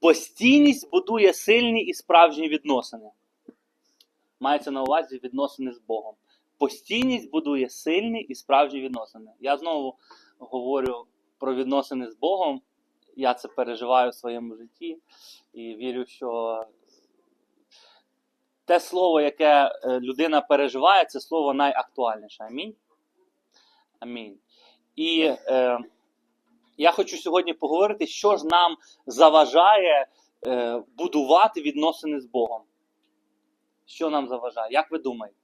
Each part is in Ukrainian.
Постійність будує сильні і справжні відносини. Мається на увазі відносини з Богом. Постійність будує сильні і справжні відносини. Я знову говорю про відносини з Богом. Я це переживаю в своєму житті і вірю, що те слово, яке е, людина переживає, це слово найактуальніше. Амінь. Амінь. І е, я хочу сьогодні поговорити, що ж нам заважає е, будувати відносини з Богом. Що нам заважає? Як ви думаєте?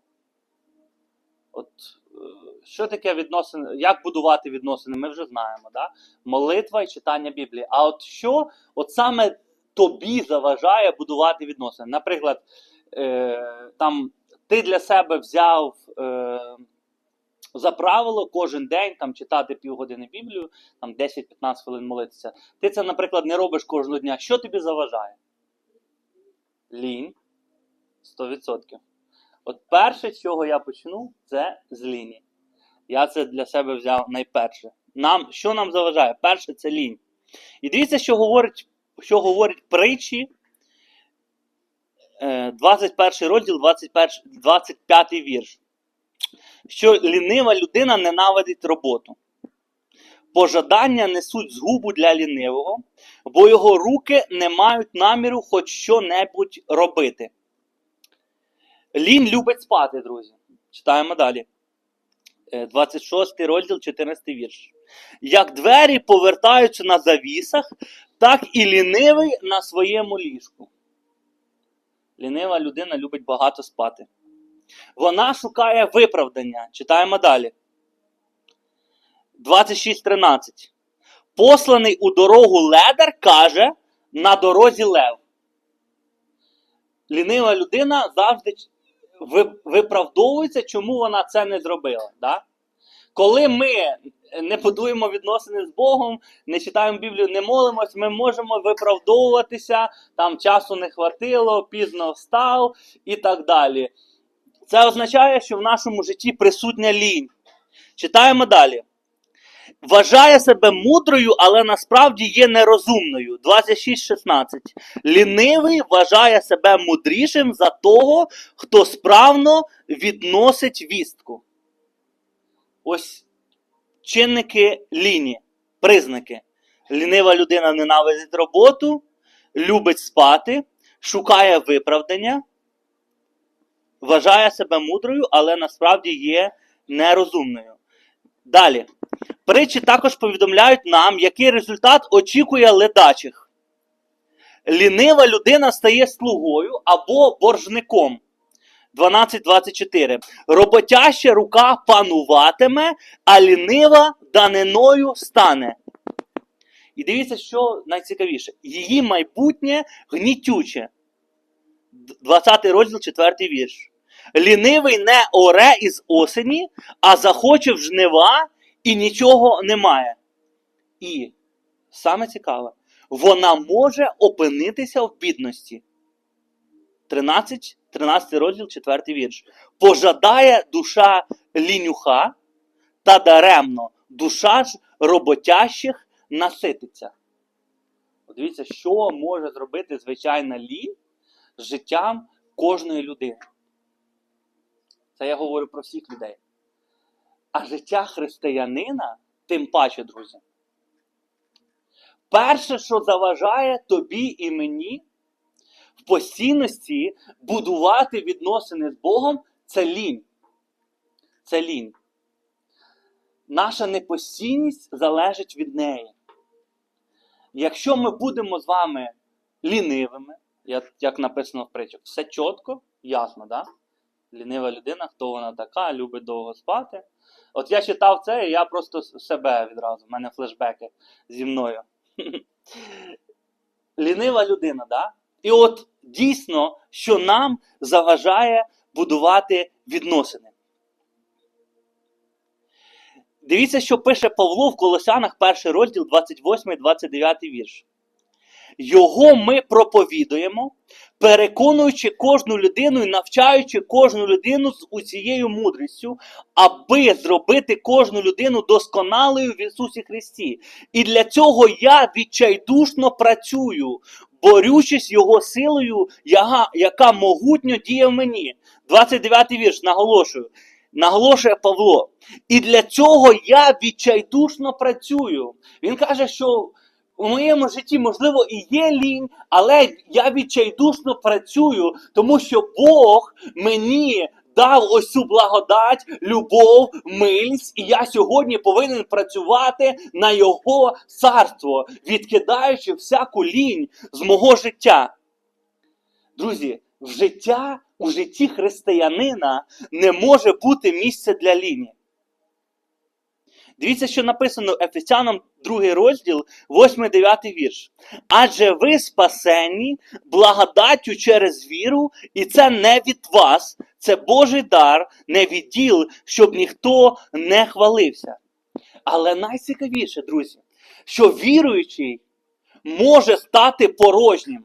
От, е, що таке відносини? Як будувати відносини? Ми вже знаємо, да? молитва і читання Біблії. А от що от саме тобі заважає будувати відносини? Наприклад, е, там ти для себе взяв е, за правило кожен день там, читати півгодини Біблію, там 10-15 хвилин молитися. Ти це, наприклад, не робиш кожного дня. Що тобі заважає? Лінь. 100%. От перше, чого я почну, це з ліні. Я це для себе взяв найперше. Нам, що нам заважає? Перше це лінь. І дивіться, що говорить, що говорить притчі, е, 21 розділ, 21, 25 вірш. Що лінива людина ненавидить роботу. Пожадання несуть згубу для лінивого, бо його руки не мають наміру хоч що-небудь робити. Лінь любить спати, друзі. Читаємо далі. Е, 26 розділ, 14 вірш. Як двері повертаються на завісах, так і лінивий на своєму ліжку. Лінива людина любить багато спати. Вона шукає виправдання. Читаємо далі. 26.13. Посланий у дорогу ледар каже на дорозі лев. Лінива людина завжди виправдовується, чому вона це не зробила. Да? Коли ми не будуємо відносини з Богом, не читаємо Біблію, не молимось, ми можемо виправдовуватися, там часу не хватило, пізно встав і так далі. Це означає, що в нашому житті присутня лінь. Читаємо далі. Вважає себе мудрою, але насправді є нерозумною. 26.16. Лінивий вважає себе мудрішим за того, хто справно відносить вістку. Ось чинники ліні, признаки. Лінива людина ненавидить роботу, любить спати, шукає виправдання, вважає себе мудрою, але насправді є нерозумною. Далі. Притчі також повідомляють нам, який результат очікує ледачих. Лінива людина стає слугою або боржником. 12.24. Роботяща рука пануватиме, а лінива даниною стане. І дивіться, що найцікавіше. Її майбутнє гнітюче. 20 розділ, 4 вірш. Лінивий не оре із осені, а захоче в жнива і нічого немає. І саме цікаве, вона може опинитися в бідності. 13, 13 розділ, 4 вірш. Пожадає душа лінюха, та даремно душа ж роботящих насититься. Дивіться, що може зробити звичайна лінь з життям кожної людини. Це я говорю про всіх людей. А життя християнина, тим паче, друзі. Перше, що заважає тобі і мені в постійності будувати відносини з Богом, це лінь. Це лінь. Наша непостійність залежить від неї. Якщо ми будемо з вами лінивими, як, написано в притчах, все чітко, ясно, да? Лінива людина, хто вона така, любить довго спати. От я читав це, і я просто себе відразу, в мене флешбеки зі мною. Лінива людина, да? І от дійсно, що нам заважає будувати відносини. Дивіться, що пише Павло в Колосянах, перший розділ, 28-29 вірш. Його ми проповідуємо, переконуючи кожну людину і навчаючи кожну людину з усією мудрістю, аби зробити кожну людину досконалою в Ісусі Христі. І для цього я відчайдушно працюю, борючись його силою, яга- яка могутньо діє в мені. 29 вірш, наголошую. Наголошує Павло. І для цього я відчайдушно працюю. Він каже, що у моєму житті, можливо, і є лінь, але я відчайдушно працюю, тому що Бог мені дав ось цю благодать, любов, милість, і я сьогодні повинен працювати на Його царство, відкидаючи всяку лінь з мого життя. Друзі, в життя, у житті християнина не може бути місця для ліні. Дивіться, що написано Ефесянам 2 розділ, 8-9 вірш. Адже ви спасені благодаттю через віру, і це не від вас, це Божий дар, не від діл, щоб ніхто не хвалився. Але найцікавіше, друзі, що віруючий може стати порожнім.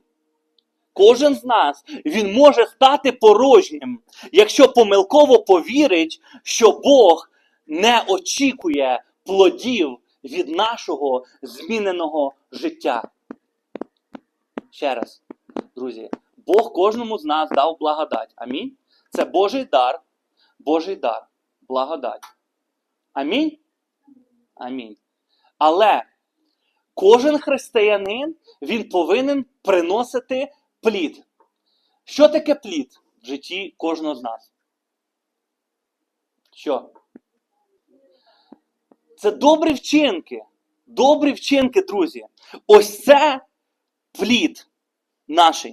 Кожен з нас він може стати порожнім, якщо помилково повірить, що Бог не очікує плодів від нашого зміненого життя. Ще раз, друзі, Бог кожному з нас дав благодать. Амінь. Це Божий дар, Божий дар, благодать. Амінь. Амінь. Але кожен християнин він повинен приносити плід. Що таке плід в житті кожного з нас? Що? Це добрі вчинки. Добрі вчинки, друзі. Ось це плід наш.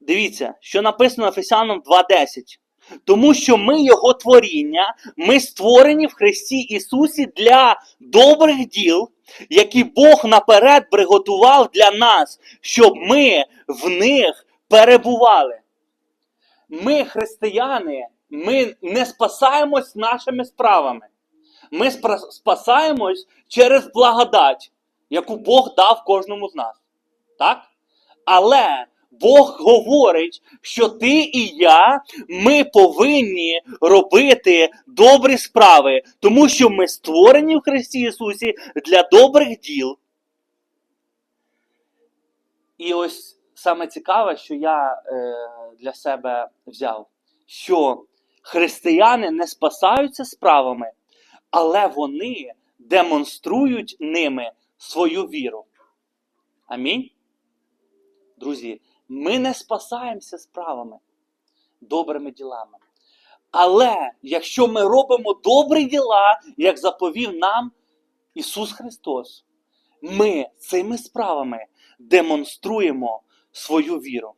Дивіться, що написано Ефесянам 2.10. Тому що ми Його творіння, ми створені в Христі Ісусі для добрих діл, які Бог наперед приготував для нас, щоб ми в них перебували. Ми, християни, ми не спасаємось нашими справами. Ми спасаємось через благодать, яку Бог дав кожному з нас. Так? Але Бог говорить, що ти і я, ми повинні робити добрі справи, тому що ми створені в Христі Ісусі для добрих діл. І ось саме цікаве, що я е, для себе взяв, що християни не спасаються справами, але вони демонструють ними свою віру. Амінь. Друзі, ми не спасаємося справами, добрими ділами. Але якщо ми робимо добрі діла, як заповів нам Ісус Христос, ми цими справами демонструємо свою віру.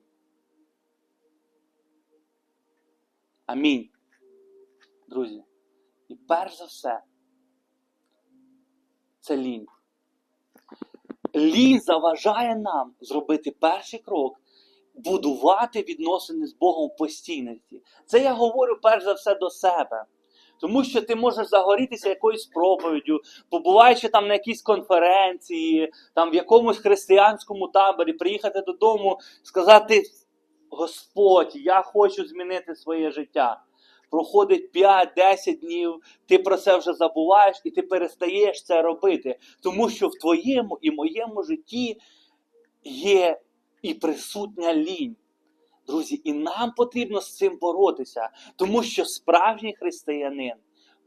Амінь. Друзі. І перш за все, це лінь. Лінь заважає нам зробити перший крок, будувати відносини з Богом в постійності. Це я говорю перш за все до себе. Тому що ти можеш загорітися якоюсь проповіддю, побуваючи там на якійсь конференції, там в якомусь християнському таборі, приїхати додому, сказати: Господь, я хочу змінити своє життя. Проходить 5-10 днів, ти про це вже забуваєш і ти перестаєш це робити. Тому що в твоєму і моєму житті є і присутня лінь. Друзі, і нам потрібно з цим боротися, тому що справжній християнин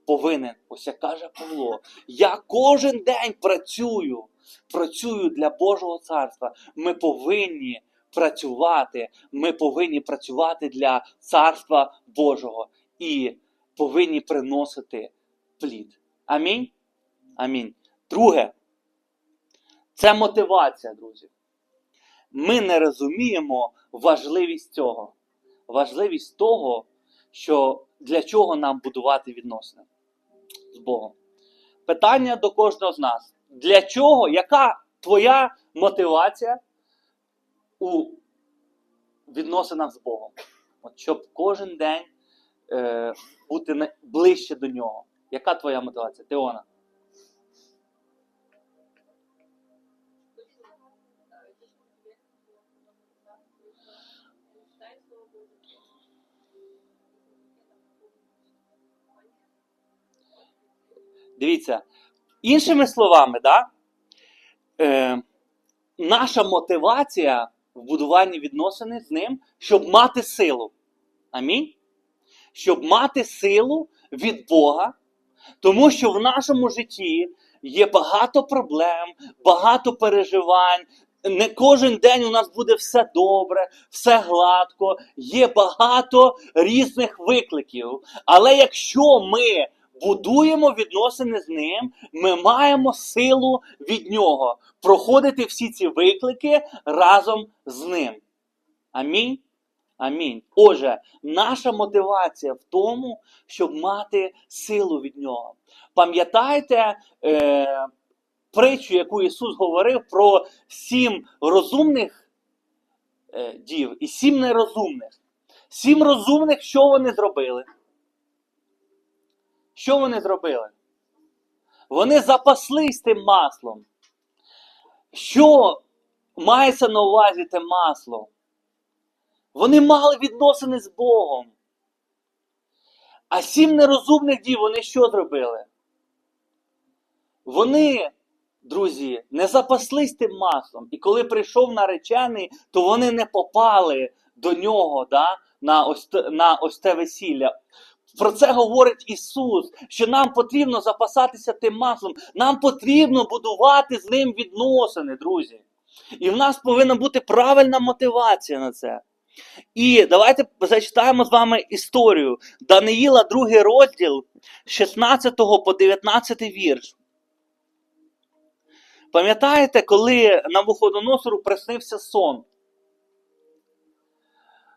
повинен, ось як каже Павло, я кожен день працюю, працюю для Божого царства. Ми повинні працювати, ми повинні працювати для царства Божого і повинні приносити плід. Амінь. Амінь. Друге, це мотивація, друзі. Ми не розуміємо важливість цього. Важливість того, що для чого нам будувати відносини з Богом. Питання до кожного з нас. Для чого? Яка твоя мотивація у відносинах з Богом? От щоб кожен день е, бути ближче до нього. Яка твоя мотивація? Теона? Дивіться, іншими словами, да? е, наша мотивація в будуванні відносини з ним, щоб мати силу. Амінь. Щоб мати силу від Бога, тому що в нашому житті є багато проблем, багато переживань. Не кожен день у нас буде все добре, все гладко, є багато різних викликів. Але якщо ми будуємо відносини з ним, ми маємо силу від нього проходити всі ці виклики разом з ним. Амінь. Амінь. Отже, наша мотивація в тому, щоб мати силу від нього. Пам'ятаєте е, притчу, яку Ісус говорив про сім розумних е, дів і сім нерозумних. Сім розумних, що вони зробили? Що вони зробили? Вони запаслись тим маслом. Що мається на увазі те масло? Вони мали відносини з Богом. А сім нерозумних дів вони що зробили? Вони, друзі, не запаслись тим маслом. І коли прийшов наречений, то вони не попали до нього да, на, ось, на ось те весілля. Про це говорить Ісус, що нам потрібно запасатися тим маслом, нам потрібно будувати з ним відносини, друзі. І в нас повинна бути правильна мотивація на це. І давайте зачитаємо з вами історію Даниїла, другий розділ, 16 по 19 вірш. Пам'ятаєте, коли Навуходоносору приснився сон?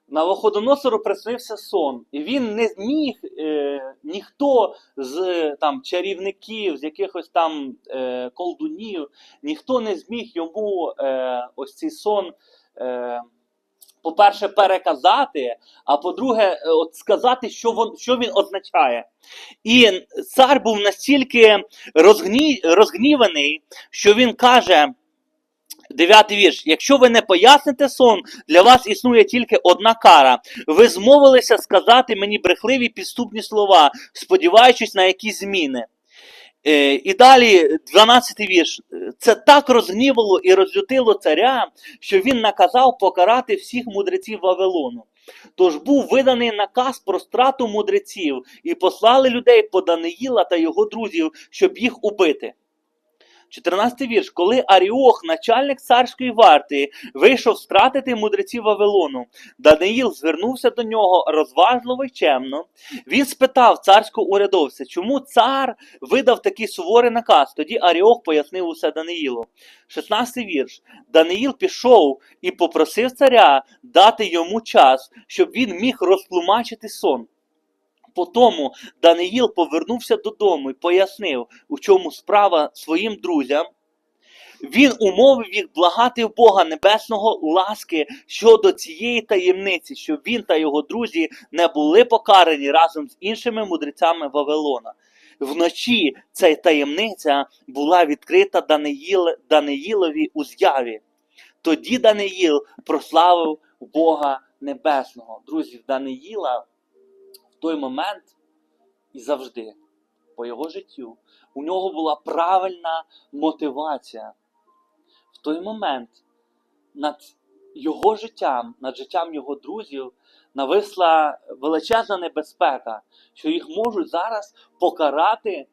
Навуходоносору приснився сон, і він не зміг, е, ніхто з там, чарівників, з якихось там е, колдунів, ніхто не зміг йому е, ось цей сон. Е, по-перше, переказати, а по-друге, е, от сказати, що, вон, що він означає. І цар був настільки розгні, розгніваний, що він каже, дев'ятий вірш: якщо ви не поясните сон, для вас існує тільки одна кара. Ви змовилися сказати мені брехливі підступні слова, сподіваючись на якісь зміни. Е, І далі, 12 вірш. Це так розгнівало і розлютило царя, що він наказав покарати всіх мудреців Вавилону. Тож був виданий наказ про страту мудреців, і послали людей по Даниїла та його друзів, щоб їх убити. 14 вірш. Коли Аріох, начальник царської варти, вийшов стратити мудреців Вавилону, Даниїл звернувся до нього розважливо й чемно. Він спитав царського урядовця, чому цар видав такий суворий наказ. Тоді Аріох пояснив усе Даниїлу. 16 вірш. Даниїл пішов і попросив царя дати йому час, щоб він міг розтлумачити сон. Потому Даниїл повернувся додому і пояснив, у чому справа своїм друзям. Він умовив їх благати в Бога Небесного ласки щодо цієї таємниці, щоб він та його друзі не були покарані разом з іншими мудрецями Вавилона. Вночі ця таємниця була відкрита Даниїл, Даниїлові у з'яві. Тоді Даниїл прославив Бога Небесного. Друзі, Даниїла той момент і завжди по його життю у нього була правильна мотивація. В той момент над його життям, над життям його друзів нависла величезна небезпека, що їх можуть зараз покарати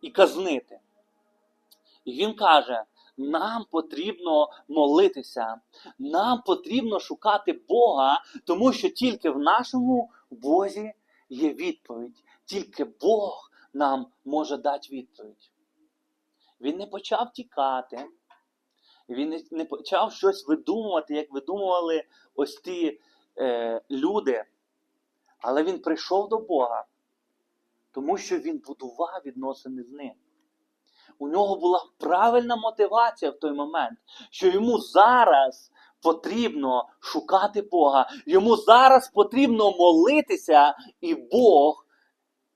і казнити. І він каже: нам потрібно молитися, нам потрібно шукати Бога, тому що тільки в нашому Бозі є відповідь. Тільки Бог нам може дати відповідь. Він не почав тікати, він не- почав щось видумувати, як видумували ось ті е, люди. Але він прийшов до Бога, тому що він будував відносини з ним. У нього була правильна мотивація в той момент, що йому зараз потрібно шукати Бога, йому зараз потрібно молитися, і Бог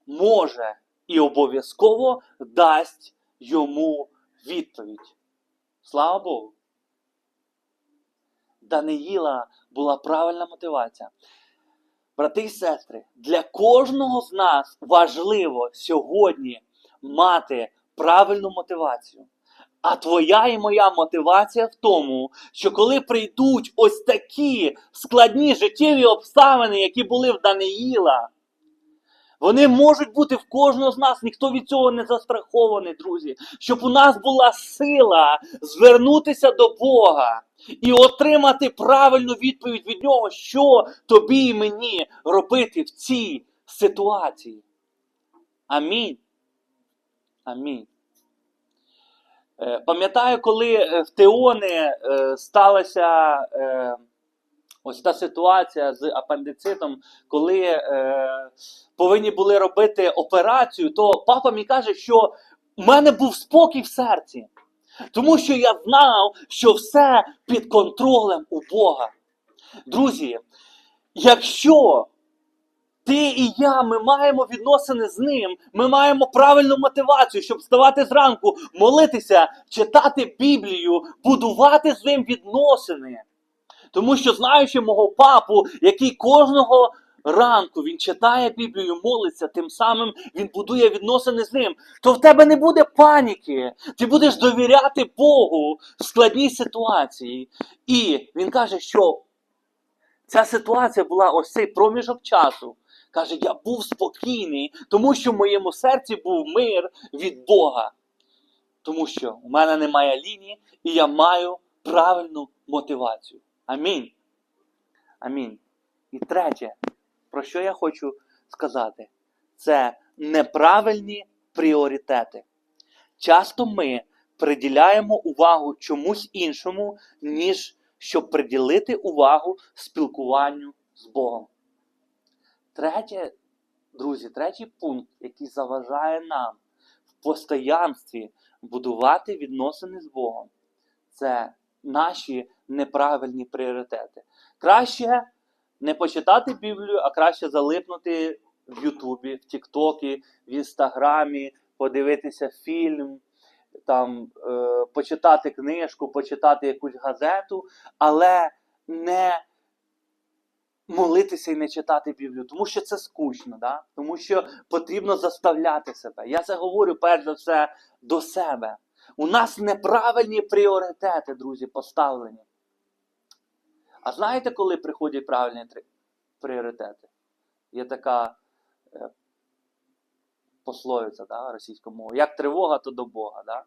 може і обов'язково дасть йому відповідь. Слава Богу. Даниїла була правильна мотивація. Брати і сестри, для кожного з нас важливо сьогодні мати правильну мотивацію. А твоя і моя мотивація в тому, що коли прийдуть ось такі складні життєві обставини, які були в Даниїла, вони можуть бути в кожного з нас, ніхто від цього не застрахований, друзі. Щоб у нас була сила звернутися до Бога і отримати правильну відповідь від нього, що тобі і мені робити в цій ситуації. Амінь. Амінь. Е, Пам'ятаю, коли е, в Теони е, сталася ось та ситуація з апендицитом, коли повинні були робити операцію, то папа мені каже, що в мене був спокій в серці. Тому що я знав, що все під контролем у Бога. Друзі, якщо ти і я, ми маємо відносини з ним, ми маємо правильну мотивацію, щоб вставати зранку, молитися, читати Біблію, будувати з ним відносини. Тому що, знаючи мого папу, який кожного ранку він читає Біблію, молиться, тим самим він будує відносини з ним, то в тебе не буде паніки. Ти будеш довіряти Богу в складній ситуації. І він каже, що ця ситуація була ось цей проміжок часу. Каже, я був спокійний, тому що в моєму серці був мир від Бога. Тому що у мене немає лінії, і я маю правильну мотивацію. Амінь. Амінь. І третє, про що я хочу сказати, це неправильні пріоритети. Часто ми приділяємо увагу чомусь іншому, ніж щоб приділити увагу спілкуванню з Богом. Третє, друзі, третій пункт, який заважає нам в постоянстві будувати відносини з Богом, це наші неправильні пріоритети. Краще не почитати Біблію, а краще залипнути в Ютубі, в Тіктокі, в Інстаграмі, подивитися фільм, там, е, почитати книжку, почитати якусь газету, але не молитися і не читати Біблію, тому що це скучно, да? тому що потрібно заставляти себе. Я це говорю перш за все до себе. У нас неправильні пріоритети, друзі, поставлені. А знаєте, коли приходять правильні пріоритети? Є така е, пословиця да, російською мовою. Як тривога, то до Бога. Да?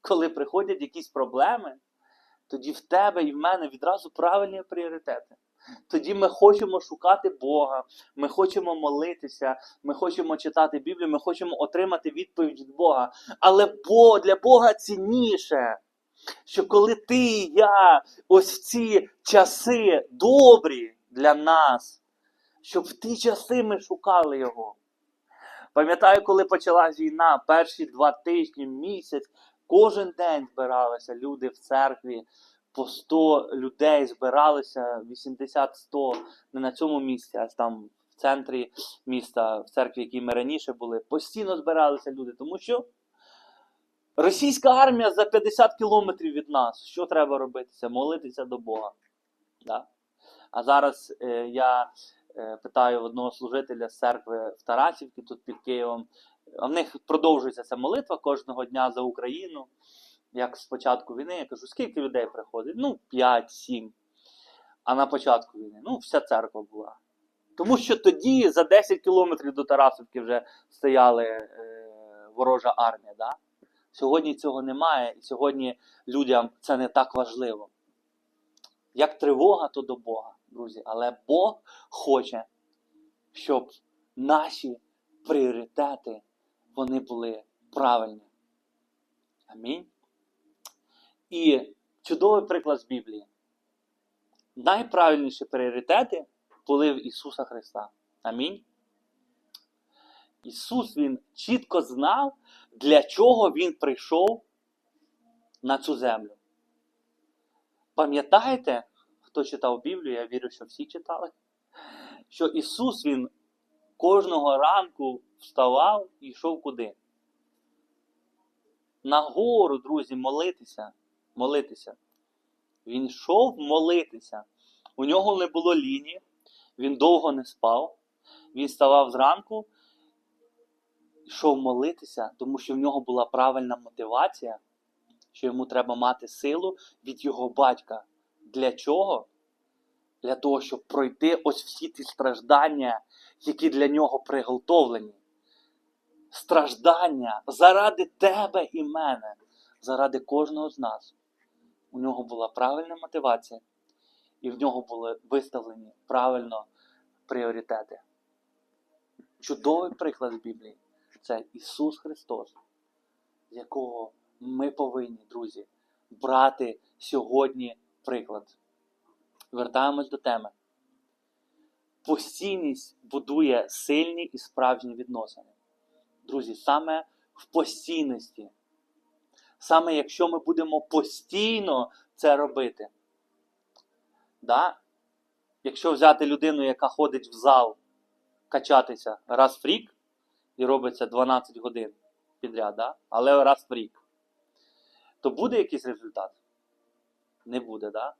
Коли приходять якісь проблеми, тоді в тебе і в мене відразу правильні пріоритети. Тоді ми хочемо шукати Бога, ми хочемо молитися, ми хочемо читати Біблію, ми хочемо отримати відповідь від Бога. Але для Бога цінніше, що коли ти і я ось ці часи добрі для нас, щоб в ті часи ми шукали Його. Пам'ятаю, коли почалась війна, перші два тижні, місяць, кожен день збиралися люди в церкві по 100 людей збиралися, 80-100, не на цьому місці, а там в центрі міста, в церкві, в якій ми раніше були, постійно збиралися люди, тому що російська армія за 50 кілометрів від нас. Що треба робити? Молитися до Бога. Да? А зараз е, я е, питаю одного служителя з церкви в Тарасівці, тут під Києвом. А в них продовжується ця молитва кожного дня за Україну як з початку війни, я кажу, скільки людей приходить? Ну, 5-7. А на початку війни, ну, вся церква була. Тому що тоді за 10 кілометрів до Тарасовки вже стояли е, ворожа армія. Да? Сьогодні цього немає, і сьогодні людям це не так важливо. Як тривога, то до Бога, друзі. Але Бог хоче, щоб наші пріоритети вони були правильні. Амінь. І чудовий приклад з Біблії. Найправильніші пріоритети були в Ісуса Христа. Амінь. Ісус Він чітко знав, для чого Він прийшов на цю землю. Пам'ятаєте, хто читав Біблію, я вірю, що всі читали, що Ісус Він кожного ранку вставав і йшов куди? На гору, друзі, молитися молитися. Він йшов молитися. У нього не було лінії, він довго не спав. Він ставав зранку йшов молитися, тому що в нього була правильна мотивація, що йому треба мати силу від його батька. Для чого? Для того, щоб пройти ось всі ті страждання, які для нього приготовлені. Страждання заради тебе і мене, заради кожного з нас. У нього була правильна мотивація, і в нього були виставлені правильно пріоритети. Чудовий приклад з Біблії це Ісус Христос, якого ми повинні, друзі, брати сьогодні приклад. Вертаємось до теми. Постійність будує сильні і справжні відносини. Друзі, саме в постійності. Саме якщо ми будемо постійно це робити. Да? Якщо взяти людину, яка ходить в зал качатися раз в рік, і робиться 12 годин підряд, да? але раз в рік, то буде якийсь результат? Не буде, да?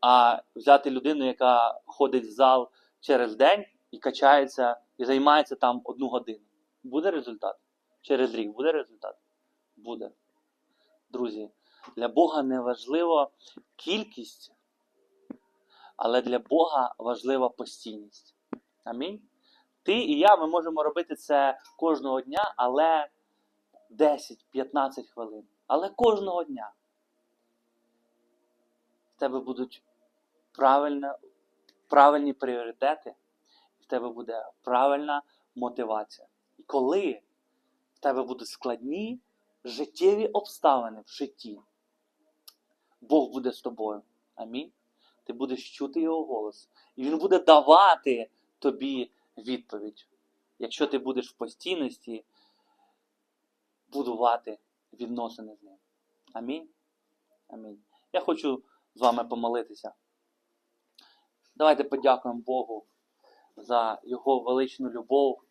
А взяти людину, яка ходить в зал через день і качається, і займається там одну годину. Буде результат? Через рік буде результат? Буде. Друзі, для Бога не важлива кількість, але для Бога важлива постійність. Амінь. Ти і я ми можемо робити це кожного дня, але 10-15 хвилин. Але кожного дня. В тебе будуть правильні пріоритети, в тебе буде правильна мотивація. І коли в тебе будуть складні життєві обставини в житті, Бог буде з тобою. Амінь. Ти будеш чути його голос. І Він буде давати тобі відповідь. Якщо ти будеш в постійності будувати відносини з ним. Амінь. Амінь. Я хочу з вами помолитися. Давайте подякуємо Богу за Його величну любов.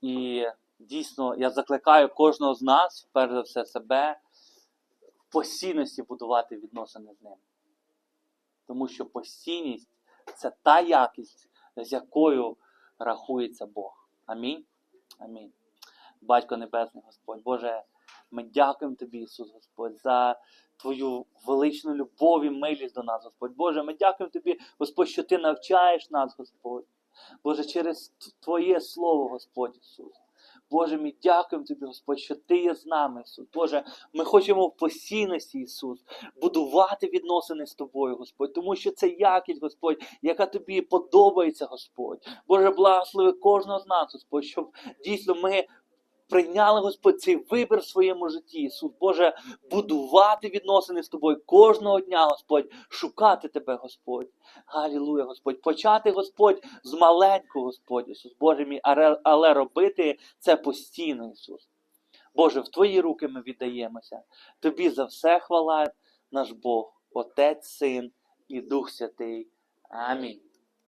І дійсно я закликаю кожного з нас, перш за все себе, в постійності будувати відносини з ним. Тому що постійність це та якість, з якою рахується Бог. Амінь. Амінь. Батько Небесний Господь, Боже, ми дякуємо Тобі, Ісус Господь, за Твою величну любов і милість до нас, Господь. Боже, ми дякуємо Тобі, Господь, що Ти навчаєш нас, Господь. Боже, через Твоє Слово, Господь Ісус. Боже, ми дякуємо Тобі, Господь, що Ти є з нами, Ісус. Боже, ми хочемо в постійності, Ісус, будувати відносини з Тобою, Господь, тому що це якість, Господь, яка тобі подобається, Господь. Боже, благослови кожного з нас, Господь, щоб дійсно ми прийняли, Господь, цей вибір в своєму житті, Ісус. Боже, будувати відносини з тобою кожного дня, Господь, шукати Тебе, Господь. Галілуя, Господь. Почати, Господь, з маленького, Господь, Ісус. Боже мій, але- робити це постійно, Ісус. Боже, в Твої руки ми віддаємося. Тобі за все хвала, наш Бог, Отець, Син і Дух Святий. Амінь.